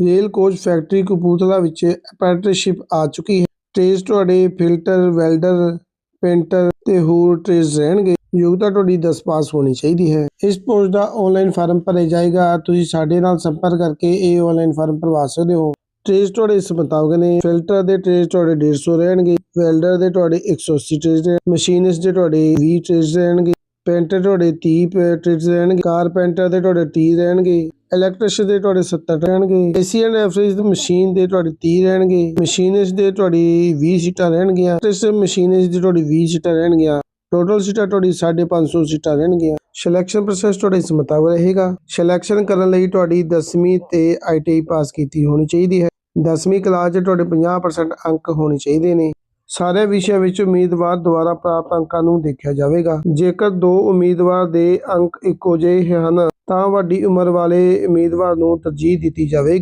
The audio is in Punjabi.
ਰੇਲ ਕੋਚ ਫੈਕਟਰੀ ਕਪੂਰਥਲਾ ਵਿੱਚ ਅਪ੍ਰੈਂਟਿਸਸ਼ਿਪ ਆ ਚੁੱਕੀ ਹੈ। ਟ੍ਰੇਸ ਤੁਹਾਡੇ ਫਿਲਟਰ, ਵੈਲਡਰ, ਪੇਂਟਰ ਤੇ ਹੋਰ ਟ੍ਰੇਸ ਰਹਿਣਗੇ। ਯੋਗਤਾ ਤੁਹਾਡੀ 10 ਪਾਸ ਹੋਣੀ ਚਾਹੀਦੀ ਹੈ। ਇਸ ਪੋਸਟ ਦਾ ਆਨਲਾਈਨ ਫਾਰਮ ਭਰਿਆ ਜਾਏਗਾ। ਤੁਸੀਂ ਸਾਡੇ ਨਾਲ ਸੰਪਰਕ ਕਰਕੇ ਇਹ ਆਨਲਾਈਨ ਫਾਰਮ ਭਰਵਾ ਸਕਦੇ ਹੋ। ਟ੍ਰੇਸ ਤੁਹਾਡੇ ਇਸ ਮੁਤਾਬਕ ਨੇ। ਫਿਲਟਰ ਦੇ ਟ੍ਰੇਸ ਤੁਹਾਡੇ 150 ਰਹਿਣਗੇ। ਵੈਲਡਰ ਦੇ ਤੁਹਾਡੇ 180 ਟ੍ਰੇਸ ਮਸ਼ੀਨਿਸਟ ਦੇ ਤੁਹਾਡੇ 20 ਟ੍ਰੇਸ ਰਹਿਣਗੇ। ਪੇਂਟਰ ਤੁਹਾਡੇ 30 ਟ੍ਰੇਸ ਰਹਿਣਗੇ। ਕਾਰਪੈਂਟਰ ਦੇ ਤੁਹਾਡੇ 30 ਰਹਿਣਗੇ। ਇਲੈਕਟ੍ਰਿਸ਼ ਦੇ ਤੁਹਾਡੇ 70 ਰਹਿਣਗੇ ਏਸੀ ਐਂਡ ਰੈਫਰਿਜ ਮਸ਼ੀਨ ਦੇ ਤੁਹਾਡੇ 30 ਰਹਿਣਗੇ ਮਸ਼ੀਨਿਸਟ ਦੇ ਤੁਹਾਡੀ 20 ਸੀਟਾਂ ਰਹਿਣਗੀਆਂ ਇਸ ਮਸ਼ੀਨਿਸਟ ਦੀ ਤੁਹਾਡੀ 20 ਸੀਟਾਂ ਰਹਿਣਗੀਆਂ ਟੋਟਲ ਸੀਟਾਂ ਤੁਹਾਡੀ 550 ਸੀਟਾਂ ਰਹਿਣਗੀਆਂ। ਸਿਲੈਕਸ਼ਨ ਪ੍ਰੋਸੈਸ ਤੁਹਾਡੇ ਇਸ ਮੁਤਾਬਕ ਰਹੇਗਾ। ਸਿਲੈਕਸ਼ਨ ਕਰਨ ਲਈ ਤੁਹਾਡੀ 10ਵੀਂ ਤੇ ਆਈਟੀਆਈ ਪਾਸ ਕੀਤੀ ਹੋਣੀ ਚਾਹੀਦੀ ਹੈ। 10ਵੀਂ ਕਲਾਸ 'ਚ ਤੁਹਾਡੇ 50% ਅੰਕ ਹੋਣੇ ਚਾਹੀਦੇ ਨੇ। ਸਾਰੇ ਵਿਸ਼ਿਆਂ ਵਿੱਚ ਉਮੀਦਵਾਰ ਦੁਆਰਾ ਪ੍ਰਾਪਤ ਅੰਕਾਂ ਨੂੰ ਦੇਖਿਆ ਜਾਵੇਗਾ। ਜੇਕਰ ਦੋ ਉਮੀਦਵਾਰ ਦੇ ਅੰਕ ਇੱਕੋ ਜਿਹੇ ਹਨ, ਤਾਂ ਵੱਡੀ ਉਮਰ ਵਾਲੇ ਉਮੀਦਵਾਰ ਨੂੰ ਤਰਜੀਹ ਦਿੱਤੀ ਜਾਵੇਗੀ।